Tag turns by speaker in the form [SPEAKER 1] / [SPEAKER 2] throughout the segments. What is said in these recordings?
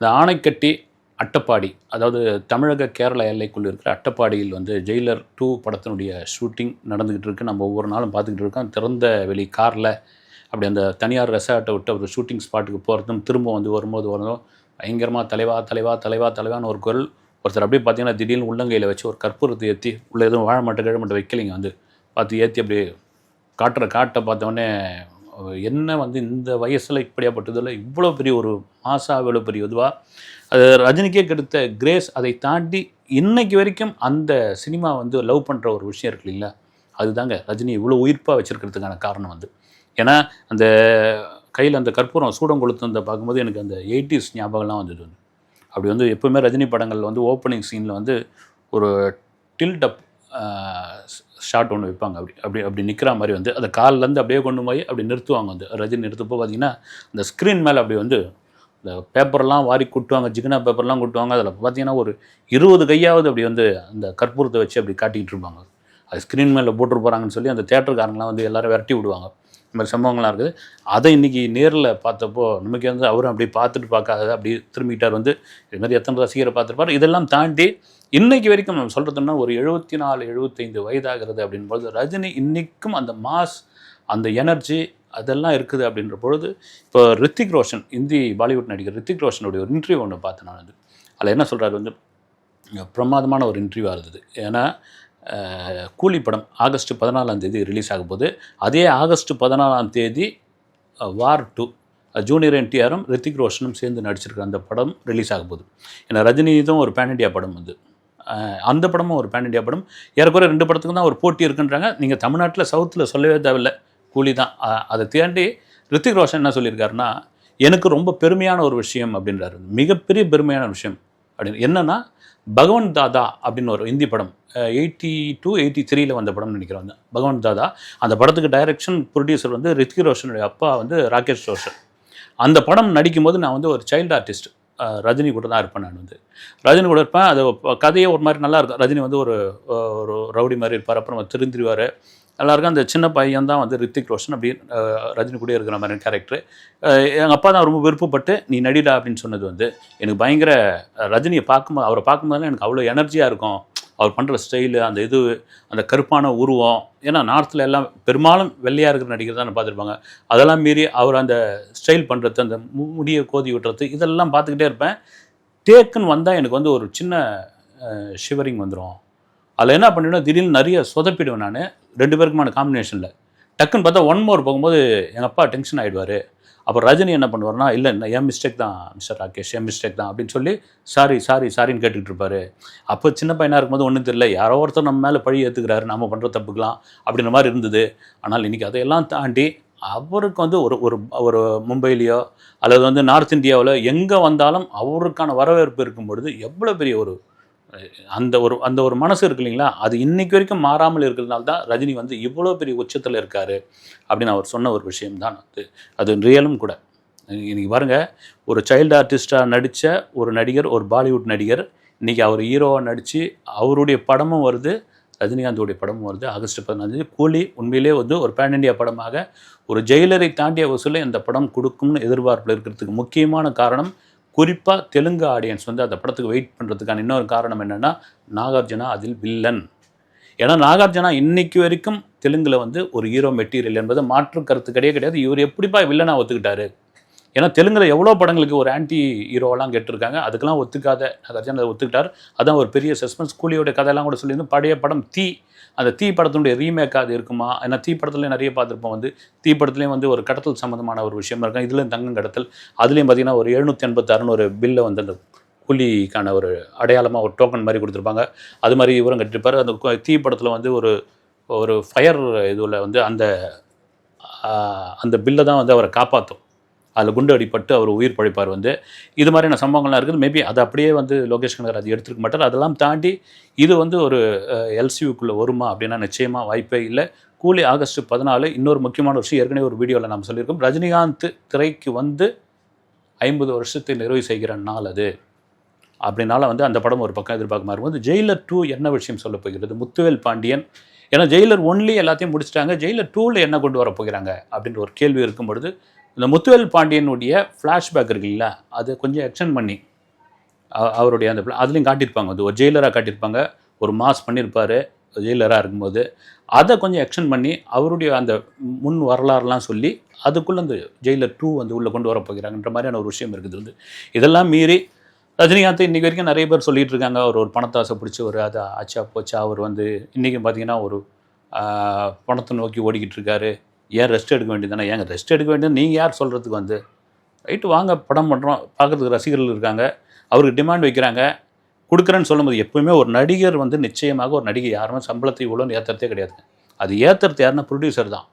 [SPEAKER 1] இந்த ஆணைக்கட்டி அட்டப்பாடி அதாவது தமிழக கேரள எல்லைக்குள் இருக்கிற அட்டப்பாடியில் வந்து ஜெயிலர் டூ படத்தினுடைய ஷூட்டிங் நடந்துக்கிட்டு இருக்கு. நம்ம ஒவ்வொரு நாளும் பார்த்துக்கிட்டு இருக்கோம். திறந்த வெளி காரில் அப்படி அந்த தனியார் ரெசார்ட்டை விட்டு ஒரு ஷூட்டிங் ஸ்பாட்டுக்கு போகிறதும் திரும்ப வந்து வரும்போது வரதும் பயங்கரமாக தலைவா தலைவா தலைவா தலைவான்னு ஒரு குரல். ஒருத்தர் அப்படியே பார்த்தீங்கன்னா திடீர்னு உள்ளங்கையில் வச்சு ஒரு கற்பூரத்தை ஏற்றி உள்ளே எதுவும் வாழை மாட்டேன் கிழமட்டை வைக்கலைங்க. வந்து பார்த்து ஏற்றி அப்படியே காட்டுற காட்டை பார்த்தோன்னே என்ன வந்து இந்த வயசில் இப்படியாப்பட்டதில் இவ்வளோ பெரிய ஒரு மாசா இவ்வளோ பெரிய இதுவாக அது ரஜினிக்கே கெடுத்த கிரேஸ் அதை தாண்டி இன்னைக்கு வரைக்கும் அந்த சினிமா வந்து லவ் பண்ணுற ஒரு விஷயம் இருக்கு இல்லைங்களா? அதுதாங்க ரஜினி இவ்வளோ உயிர்ப்பாக வச்சுருக்கிறதுக்கான காரணம் வந்து. ஏன்னா அந்த கையில் அந்த கற்பூரம் சூடம் கொளுத்து பார்க்கும்போது எனக்கு அந்த எயிட்டிஸ் ஞாபகம்லாம் வந்தது வந்து. அப்படி வந்து எப்போவுமே ரஜினி படங்களில் வந்து ஓப்பனிங் சீனில் வந்து ஒரு டில்டப் ஷாட் ஒன்று வைப்பாங்க. அப்படி அப்படி அப்படி நிற்கிற மாதிரி வந்து அந்த கால்லேருந்து அப்படியே கொண்டு போய் அப்படி நிறுத்துவாங்க. வந்து ரஜினி நிறுத்தப்போ பார்த்தீங்கன்னா அந்த ஸ்க்ரீன் மேலே அப்படி வந்து இந்த பேப்பர்லாம் வாரி கொட்டுவாங்க ஜிகினா பேப்பர்லாம் கொட்டுவாங்க. அதில் பார்த்தீங்கன்னா ஒரு இருபது கையாவது அப்படி வந்து அந்த கற்பூரத்தை வச்சு அப்படி காட்டிக்கிட்டு இருப்பாங்க. அது ஸ்க்ரீன் மேலே போட்டு போகிறாங்கன்னு சொல்லி அந்த தேட்டருக்காரங்களாம் வந்து எல்லோரும் விரட்டி விடுவாங்க. இந்த மாதிரி சம்பவங்கள்லாம் இருக்குது. அதை இன்றைக்கி நேரில் பார்த்தப்போ நமக்கு வந்து அவரும் அப்படி பார்த்துட்டு பார்க்காத அப்படி திரும்பிட்டார் வந்து. இது மாதிரி எத்தனை ரசிகரை பார்த்துருப்பார்? இதெல்லாம் தாண்டி இன்னைக்கு வரைக்கும் நம்ம சொல்கிறதுனா ஒரு எழுபத்தி நாலு எழுபத்தைந்து வயதாகிறது அப்படின்பொழுது ரஜினி இன்றைக்கும் அந்த மாஸ் அந்த எனர்ஜி அதெல்லாம் இருக்குது அப்படின்ற பொழுது இப்போ ரித்திக் ரோஷன் இந்தி பாலிவுட் நடிகர் ரித்திக் ரோஷனுடைய ஒரு இன்டர்வியூ ஒன்று பார்த்தேன் நான் வந்து. அதில் என்ன சொல்கிறாரு வந்து பிரமாதமான ஒரு இன்டர்வியூவாக இருந்தது. ஏன்னா கூலி படம் ஆகஸ்ட் பதினாலாம் தேதி ரிலீஸ் ஆக போகுது. அதே ஆகஸ்ட் பதினாலாம் தேதி வார் டூ ஜூனியர் என்டிஆரும் ரித்திக் ரோஷனும் சேர்ந்து நடிச்சிருக்கிற அந்த படம் ரிலீஸ் ஆக போகுது. ஏன்னா ரஜினி இதுவும் ஒரு பேன் இண்டியா படம் வந்து. அந்த படமும் ஒரு பேன் இண்டியா படம். ஏறக்குறைய ரெண்டு படத்துக்கும் தான் ஒரு போட்டி இருக்குன்றாங்க. நீங்கள் தமிழ்நாட்டில் சவுத்தில் சொல்லவே தேவையில்லை. கூலி தான். அதை தாண்டி ரித்திக் ரோஷன் என்ன சொல்லியிருக்காருன்னா எனக்கு ரொம்ப பெருமையான ஒரு விஷயம் அப்படின்றாரு. மிகப்பெரிய பெருமையான விஷயம் அப்படின்னு. என்னன்னா பகவன் தாதா அப்படின்னு ஒரு இந்தி படம் எயிட்டி டூ எயிட்டி த்ரீல வந்த படம்னு நினைக்கிறேன். வந்து பகவான் தாதா அந்த படத்துக்கு டைரக்ஷன் ப்ரொடியூசர் வந்து ரித்திக் ரோஷனுடைய அப்பா வந்து ராகேஷ் ரோஷன். அந்த படம் நடிக்கும்போது நான் வந்து ஒரு சைல்டு ஆர்டிஸ்ட் ரஜினி கூட தான் இருப்பேன் நான் வந்து. ரஜினி கூட இருப்பேன். அது கதையே ஒரு மாதிரி நல்லா இருக்கும். ரஜினி வந்து ஒரு ஒரு ரவுடி மாதிரி இருப்பார். அப்புறம் திருந்திருவார். நல்லாயிருக்கும் அந்த சின்ன பையன் தான் வந்து ரித்திக் ரோஷன் அப்படி ரஜினி கூட இருக்கிற மாதிரி கேரக்டர் எங்கள் அப்பா தான் ரொம்ப விருப்பப்பட்டு நீ நடிடா அப்படின்னு சொன்னது வந்து எனக்கு பயங்கர ரஜினியை பார்க்கும்போது அவரை பார்க்கும்போது எனக்கு அவ்வளோ எனர்ஜியாக இருக்கும். அவர் பண்ணுற ஸ்டைலு அந்த இது அந்த கருப்பான உருவம் ஏன்னா நார்த்தில் எல்லாம் பெரும்பாலும் வெள்ளையாக இருக்கிற நடிகர் தான் பார்த்துருப்பாங்க. அதெல்லாம் மீறி அவர் அந்த ஸ்டைல் பண்ணுறது அந்த மு- முடியை கோதி விட்டுறது இதெல்லாம் பார்த்துக்கிட்டே இருப்பேன். டேக்குன்னு வந்தால் எனக்கு வந்து ஒரு சின்ன ஷிவரிங் வந்துடும் அதில் என்ன பண்ணிவிடும் திடீர்னு நிறைய சொதப்பிடுவேன் நான். ரெண்டு பேருக்குமான காம்பினேஷனில் டக்குன்னு பார்த்தா ஒன் மோர் போகும்போது எங்கள் அப்பா டென்ஷன் ஆகிடுவார் அப்போ ரஜினி என்ன பண்ணுவார்னா இல்லை இல்லை என் மிஸ்டேக் தான் மிஸ்டர் ராகேஷ் என் மிஸ்டேக் தான் அப்படின்னு சொல்லி சாரி சாரி சாரின்னு கேட்டுக்கிட்டு இருப்பாரு. அப்போ சின்ன பையனாக இருக்கும்போது ஒன்றும் தெரியல. யாரோ ஒருத்தர் நம்ம மேலே பழி ஏற்றுக்கிறாரு நம்ம பண்ணுற தப்புக்கலாம் அப்படின்ற மாதிரி இருந்தது. ஆனால் இன்றைக்கி அதையெல்லாம் தாண்டி அவருக்கு வந்து ஒரு ஒரு ஒரு மும்பையிலையோ அல்லது வந்து நார்த் இந்தியாவில் எங்கே வந்தாலும் அவருக்கான வரவேற்பு இருக்கும் பொழுது எவ்வளோ பெரிய ஒரு அந்த ஒரு அந்த ஒரு மனசு இருக்கு இல்லைங்களா? அது இன்னைக்கு வரைக்கும் மாறாமல் இருக்கிறதுனால தான் ரஜினி வந்து இவ்வளோ பெரிய உச்சத்தில் இருக்காரு அப்படின்னு அவர் சொன்ன ஒரு விஷயம் தான் அது. அது ரியலும் கூட. இன்னைக்கு பாருங்க ஒரு சைல்டு ஆர்டிஸ்டாக நடித்த ஒரு நடிகர் ஒரு பாலிவுட் நடிகர் இன்றைக்கி அவர் ஹீரோவாக நடித்து அவருடைய படமும் வருது ரஜினிகாந்தோடைய படமும் வருது ஆகஸ்ட் பதினஞ்சு கூலி உண்மையிலே வந்து ஒரு பேன் இண்டியா படமாக ஒரு ஜெயிலரை தாண்டிய வசூலை இந்த படம் கொடுக்கும்னு எதிர்பார்ப்பில் இருக்கிறதுக்கு முக்கியமான காரணம் குறிப்பாக தெலுங்கு ஆடியன்ஸ் வந்து அந்த படத்துக்கு வெயிட் பண்ணுறதுக்கான இன்னொரு காரணம் என்னென்னா நாகார்ஜுனா அதில் வில்லன் ஏன்னா நாகார்ஜுனா இன்னைக்கு வரைக்கும் தெலுங்கில் வந்து ஒரு ஹீரோ மெட்டீரியல் என்பது மாற்று கருத்து கிடையாது கிடையாது. இவர் எப்படிப்பா வில்லனாக ஒத்துக்கிட்டாரு? ஏன்னா தெலுங்கில் எவ்வளோ படங்களுக்கு ஒரு ஆன்டி ஹீரோவெல்லாம் கேட்டிருக்காங்க. அதுக்கெல்லாம் ஒத்துக்காத நாகார்ஜுனா அதை ஒத்துக்கிட்டார். அதான் ஒரு பெரிய சஸ்பென்ஸ் கூலியோட கதையெல்லாம் கூட சொல்லியிருந்தோம் பழைய படம் தீ அந்த தீ படத்தினுடைய ரீமேக்காக அது இருக்குமா? ஏன்னா தீ நிறைய பார்த்துருப்போம். வந்து தீ படத்துலேயும் வந்து ஒரு கடத்தல் சம்மந்தமான ஒரு விஷயம் இருக்கும். இதுலேயும் தங்கம் கடத்தல். அதுலேயும் பார்த்தீங்கன்னா ஒரு எழுநூற்றி எண்பத்தாறுன்னு ஒரு பில்லை வந்து அந்த கூலிக்கான ஒரு அடையாளமாக ஒரு டோக்கன் மாதிரி கொடுத்துருப்பாங்க. அது மாதிரி இவரும் கட்டிருப்பார் அந்த கு- தீ படத்தில் வந்து ஒரு ஒரு ஃபயர் இதுவில் வந்து அந்த அந்த பில்லை தான் வந்து அவரை காப்பாற்றும் அதில் குண்டு அடிப்பட்டு அவர் உயிர் பழைப்பார் வந்து. இது மாதிரியான சம்பவங்கள்லாம் இருக்குது. மேபி அது அப்படியே வந்து லோகேஷ் அது எடுத்துருக்க மாட்டார். அதெல்லாம் தாண்டி இது வந்து ஒரு எல்சியூக்குள்ளே வருமா அப்படின்னா நிச்சயமாக வாய்ப்பே இல்லை. கூலி ஆகஸ்ட் பதினாலு இன்னொரு முக்கியமான விஷயம் ஏற்கனவே ஒரு வீடியோவில் நாம் சொல்லியிருக்கோம். ரஜினிகாந்த் திரைக்கு வந்து ஐம்பது வருஷத்தை நிறைவு செய்கிற நாள் அது. அப்படினால வந்து அந்த படம் ஒரு பக்கம் எதிர்பார்க்க இருக்கும்போது ஜெயிலர் டூ என்ன விஷயம் சொல்ல போகிறது? முத்துவேல் பாண்டியன். ஏன்னா ஜெயிலர் ஒன்லி எல்லாத்தையும் முடிச்சிட்டாங்க. ஜெயிலர் டூவில் என்ன கொண்டு வர போகிறாங்க? அப்படின்ற ஒரு கேள்வி இருக்கும் பொழுது இந்த முத்துவேல் பாண்டியனுடைய ஃப்ளாஷ்பேக் இருக்குல்ல இல்லைங்களா அதை கொஞ்சம் எக்ஸ்டெண்ட் பண்ணி அவருடைய அந்த அதுலேயும் காட்டியிருப்பாங்க. அது ஒரு ஜெயிலராக காட்டியிருப்பாங்க. ஒரு மாஸ் பண்ணியிருப்பார். ஜெயிலராக இருக்கும்போது. அதை கொஞ்சம் எக்ஸ்டெண்ட் பண்ணி அவருடைய அந்த முன் வரலாறுலாம் சொல்லி அதுக்குள்ளே அந்த ஜெயிலர் டூ வந்து உள்ளே கொண்டு வர போகிறாங்கன்ற மாதிரியான ஒரு விஷயம் இருக்குது. வந்து இதெல்லாம் மீறி ரஜினிகாந்த் இன்றைக்கி வரைக்கும் நிறைய பேர் சொல்லிகிட்டு இருக்காங்க. அவர் ஒரு பணத்தாசை பிடிச்சி ஒரு அது ஆச்சா போச்சா அவர் வந்து இன்றைக்கும் பார்த்தீங்கன்னா ஒரு பணத்தை நோக்கி ஓடிக்கிட்டு இருக்காரு. ஏன் ரெஸ்ட் எடுக்க வேண்டியதானே ஏங்க ரெஸ்ட் எடுக்க வேண்டியது நீங்கள் யார் சொல்கிறதுக்கு வந்து? ரைட்டு வாங்க படம் பண்ணுறோம் பார்க்கறதுக்கு ரசிகர்கள் இருக்காங்க. அவருக்கு டிமாண்ட் வைக்கிறாங்க. கொடுக்குறேன்னு சொல்லும்போது எப்பவுமே ஒரு நடிகர் வந்து நிச்சயமாக ஒரு நடிகை யாருமே சம்பளத்தை இவ்வளோன்னு ஏற்றுறதே கிடையாது. அது ஏற்றுறது யாருன்னா ப்ரொடியூசர் தான்.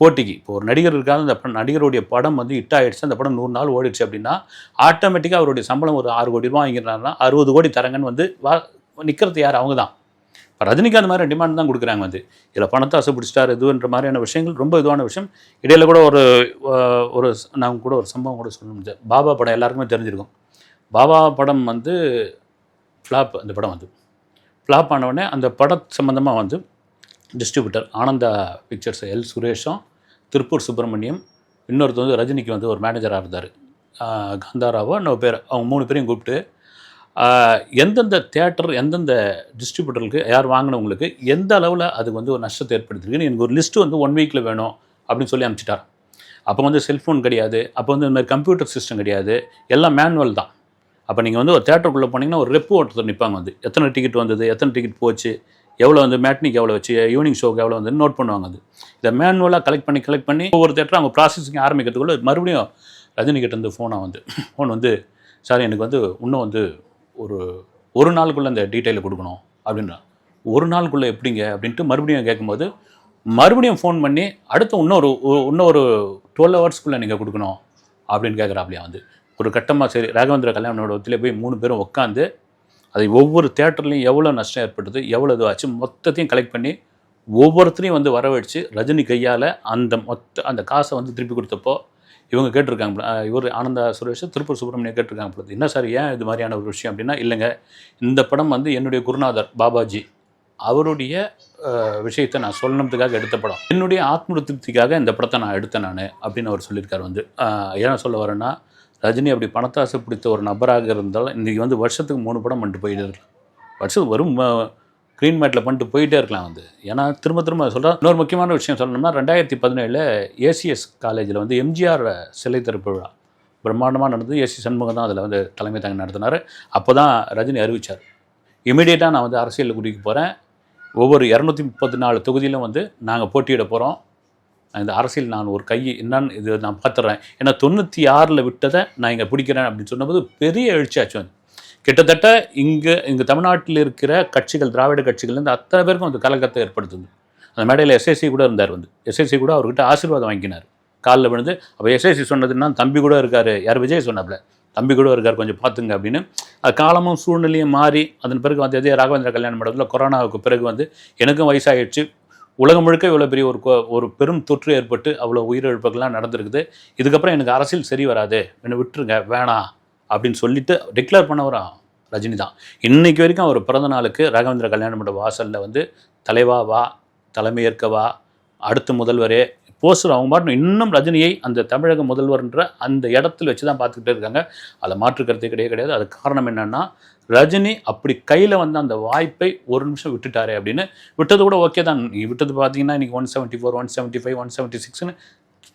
[SPEAKER 1] போட்டிக்கு. இப்போ ஒரு நடிகர் இருக்காங்க அந்த படம் நடிகருடைய படம் வந்து ஹிட் ஆகிடுச்சு அந்த படம் நூறு நாள் ஓடிடுச்சு அப்படின்னா ஆட்டோமேட்டிக்காக அவருடைய சம்பளம் ஒரு ஆறு கோடி ரூபா வாங்கிக்கிறாருன்னா அறுபது கோடி தரங்கன்னு வந்து வா நிற்கிறது யார்? அவங்க தான். ரஜினிகாந்த் மாதிரி டிமாண்ட் தான் கொடுக்குறாங்க வந்து. இதில் பணத்தை ஆசை பிடிச்சிட்டாரு இதுன்ற மாதிரியான விஷயங்கள் ரொம்ப இதுவான விஷயம். இடையில கூட ஒரு ஒரு நான் கூட ஒரு சம்பவம் கூட சொல்ல முடியாது பாபா படம் எல்லாருக்குமே தெரிஞ்சிருக்கும். பாபா படம் வந்து ஃப்ளாப் அந்த படம் வந்து. ஃப்ளாப் ஆனவுடனே அந்த படம் சம்மந்தமாக வந்து டிஸ்ட்ரிபியூட்டர் ஆனந்தா பிக்சர்ஸ் எல் சுரேஷும் திருப்பூர் சுப்பிரமணியம் இன்னொருத்தர் வந்து ரஜினிக்கு வந்து ஒரு மேனேஜராக இருந்தார். காந்தாராவோ இன்னொரு பேர் அவங்க மூணு பேரையும் கூப்பிட்டு எந்தெந்த தேட்டர் எந்தெந்த டிஸ்ட்ரிபியூட்டருக்கு யார் வாங்கினவங்களுக்கு எந்த அளவில் அது வந்து ஒரு நஷ்டத்தை ஏற்படுத்திருக்குன்னு எனக்கு ஒரு லிஸ்ட்டு வந்து ஒன் வீக்கில் வேணும் அப்படின்னு சொல்லி அனுப்பிச்சிட்டார் அப்போ வந்து செல்ஃபோன் கிடையாது. அப்போ வந்து இந்த மாதிரி கம்ப்யூட்டர் சிஸ்டம் கிடையாது. எல்லாம் மேனுவல் தான். அப்போ நீங்கள் வந்து ஒரு தேட்டருக்குள்ளே போனீங்கன்னா ஒரு ரெப்பு ஒருத்தர் நிற்பாங்க வந்து. எத்தனை டிக்கெட் வந்தது? எத்தனை டிக்கெட் போச்சு? எவ்வளோ வந்து மேட்னிக்கு எவ்வளோ வச்சு? ஈவினிங் ஷோக்கு எவ்வளோ வந்து நோட் பண்ணுவாங்க அது. இதை மேனுவலாக கலெக்ட் பண்ணி கலெக்ட் பண்ணி ஒவ்வொரு தேட்டரும் அவங்க ப்ராசஸிங் ஆரம்பிக்கிறதுக்குள்ளே மறுபடியும் ரஜினிகிட்ட இருந்து ஃபோனாக வந்து ஃபோன் வந்து சார் எனக்கு வந்து இன்னும் வந்து ஒரு ஒரு நாளுக்குள்ளே அந்த டீட்டெயிலை கொடுக்கணும் அப்படின்னா ஒரு நாளுக்குள்ளே எப்படிங்க அப்படின்ட்டு மறுபடியும் கேட்கும்போது மறுபடியும் ஃபோன் பண்ணி அடுத்து இன்னொரு இன்னொரு டுவெல் ஹவர்ஸ்க்குள்ளே நீங்கள் கொடுக்கணும் அப்படின்னு கேட்குறாப்லையா வந்து. ஒரு கட்டமாக சரி ராகவேந்திர கல்யாணோட போய் மூணு பேரும் உட்காந்து அதை ஒவ்வொரு தேட்டர்லையும் எவ்வளோ நஷ்டம் ஏற்பட்டது எவ்வளோ இதுவாச்சு மொத்தத்தையும் கலெக்ட் பண்ணி ஒவ்வொருத்தரையும் வந்து வரவழைச்சு ரஜினி கையால் அந்த மொத்த அந்த காசை வந்து திருப்பி கொடுத்தப்போ இவங்க கேட்டிருக்காங்க இவர் ஆனந்தா சுரேஷ் திருப்பூர் சுப்பிரமணியம் கேட்டிருக்காங்க பொழுது என்ன சார் ஏன் இது மாதிரியான ஒரு விஷயம் அப்படின்னா இல்லைங்க. இந்த படம் வந்து என்னுடைய குருநாதர் பாபாஜி அவருடைய விஷயத்தை நான் சொல்லணுன்றதுக்காக எடுத்த படம். என்னுடைய ஆத்ம திருப்திக்காக இந்த படத்தை நான் எடுத்தேன் நான் அப்படின்னு அவர் சொல்லியிருக்காரு வந்து. ஏன் சொல்ல வரேன்னா ரஜினி அப்படி பணத்தாசை பிடித்த ஒரு நபராக இருந்தால் இன்றைக்கி வந்து வருஷத்துக்கு மூணு படம் பண்ணிட்டு போயிட்டே இருக்கலாம் வருஷத்துக்கு வரும் க்ரீன் மேட்டில் பண்ணிட்டு போயிட்டே இருக்கலாம் வந்து. ஏன்னா திரும்ப திரும்ப சொல்கிறேன் இன்னொரு முக்கியமான விஷயம் சொல்லணும்னா ரெண்டாயிரத்தி பதினேழில் ஏசிஎஸ் காலேஜில் வந்து எம்ஜிஆர் சிலை திறப்பு விழா. பிரம்மாண்டமாக நடந்தது. ஏசி சண்முகம் தான் அதில் வந்து தலைமை தாங்கி நடத்தினார். அப்போ தான் ரஜினி அறிவித்தார் இமீடியட்டாக நான் வந்து அரசியலில் குடிக்க போகிறேன் ஒவ்வொரு இரநூத்தி முப்பத்தி நாலு தொகுதியிலும் வந்து நாங்கள் போட்டியிட போகிறோம் இந்த அரசியல் நான் ஒரு கை என்னன்னு இது நான் பார்த்துறேன் ஏன்னா தொண்ணூற்றி ஆறில் விட்டதை நான் இங்கே பிடிக்கிறேன் அப்படின்னு சொன்னபோது பெரிய எழுச்சியாச்சு வந்து. கிட்டத்தட்ட இங்கே இங்கே தமிழ்நாட்டில் இருக்கிற கட்சிகள் திராவிட கட்சிகள்லேருந்து அத்தனை பேருக்கும் அந்த கலக்கத்தை ஏற்படுத்துது. அந்த மேடையில் எஸ்எஸ்சி கூட இருந்தார் வந்து. எஸ்எஸ்சி கூட அவர்கிட்ட ஆசீர்வாதம் வாங்கினார். காலில் விழுந்து அப்போ எஸ்எஸ்சி சொன்னதுன்னா தம்பி கூட இருக்கார். யார் விஜய் சொன்னாப்ல? தம்பி கூட இருக்கார் கொஞ்சம் பார்த்துங்க அப்படின்னு. அது காலமும் சூழ்நிலையும் மாறி அதன் பிறகு வந்து அதே ராகவேந்திர கல்யாண மண்டபத்தில் கொரோனாவுக்கு பிறகு வந்து எனக்கும் வயசாகிடுச்சு உலகம் முழுக்க இவ்வளோ பெரிய ஒரு கொ- ஒரு பெரும் தொற்று ஏற்பட்டு அவ்வளோ உயிரிழப்புகள்லாம் நடந்திருக்குது. இதுக்கப்புறம் எனக்கு அரசியல் சரி வராது. என்னை விட்டுருங்க வேணாம். அப்படின்னு சொல்லிட்டு டிக்ளேர் பண்ணவரா ரஜினி தான். இன்னைக்கு வரைக்கும் அவர் பிறந்த நாளுக்கு ராகவேந்திர கல்யாண மண்டப வாசலில் வந்து தலைவா வா தலைமையேற்க வா அடுத்த முதல்வரே போஸ்டர் அவங்க பாட்டு இன்னும் ரஜினியை அந்த தமிழக முதல்வர்ன்ற அந்த இடத்துல வச்சு தான் பார்த்துக்கிட்டே இருக்காங்க. அதில் மாற்று கருத்தே கிடையாது கிடையாது. அது காரணம் என்னென்னா ரஜினி அப்படி கையில் வந்து அந்த வாய்ப்பை ஒரு நிமிஷம் விட்டுட்டாரே அப்படின்னு விட்டது கூட ஓகே தான். நீ விட்டது பார்த்தீங்கன்னா இன்னைக்கு one seventy four one seventy five one seventy சிக்ஸ்னு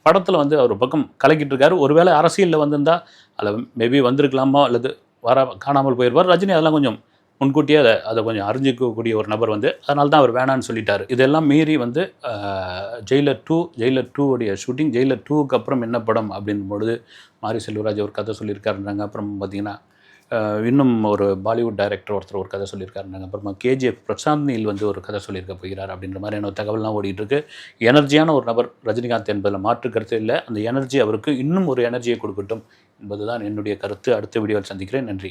[SPEAKER 1] படத்தில் வந்து அவர் பக்கம் கலக்கிட்டு இருக்காரு. ஒருவேளை அரசியலில் வந்திருந்தா அதில் மேபி வந்திருக்கலாமா அல்லது வர காணாமல் போயிருப்பார். ரஜினி அதெல்லாம் கொஞ்சம் முன்கூட்டியே அதை அதை கொஞ்சம் அறிஞ்சிக்கக்கூடிய ஒரு நபர் வந்து அதனால தான் அவர் வேணான்னு சொல்லிட்டார். இதெல்லாம் மீறி வந்து ஜெயிலர் டூ ஜெயிலர் டூ உடைய ஷூட்டிங் ஜெயிலர் டூவுக்கு அப்புறம் என்ன படம் அப்படின் பொழுது மாரி செல்வராஜ் ஒரு கதை சொல்லியிருக்காருன்றாங்க. அப்புறம் பார்த்தீங்கன்னா இன்னும் ஒரு பாலிவுட் டைரக்டர் ஒருத்தர் ஒரு கதை சொல்லியிருக்காருன்றாங்க. அப்புறமா கேஜிஎஃப் பிரசாந்த் நீல் வந்து ஒரு கதை சொல்லியிருக்க போகிறார் அப்படின்ற மாதிரியான ஒரு தகவல்லாம் ஓடிட்டுருக்கு. எனர்ஜியான ஒரு நபர் ரஜினிகாந்த் என்பதில் மாற்று கருத்து இல்லை. அந்த எனர்ஜி அவருக்கு இன்னும் ஒரு எனர்ஜியை கொடுக்கட்டும் என்பதுதான் என்னுடைய கருத்து. அடுத்த வீடியோவில் சந்திக்கிறேன். நன்றி.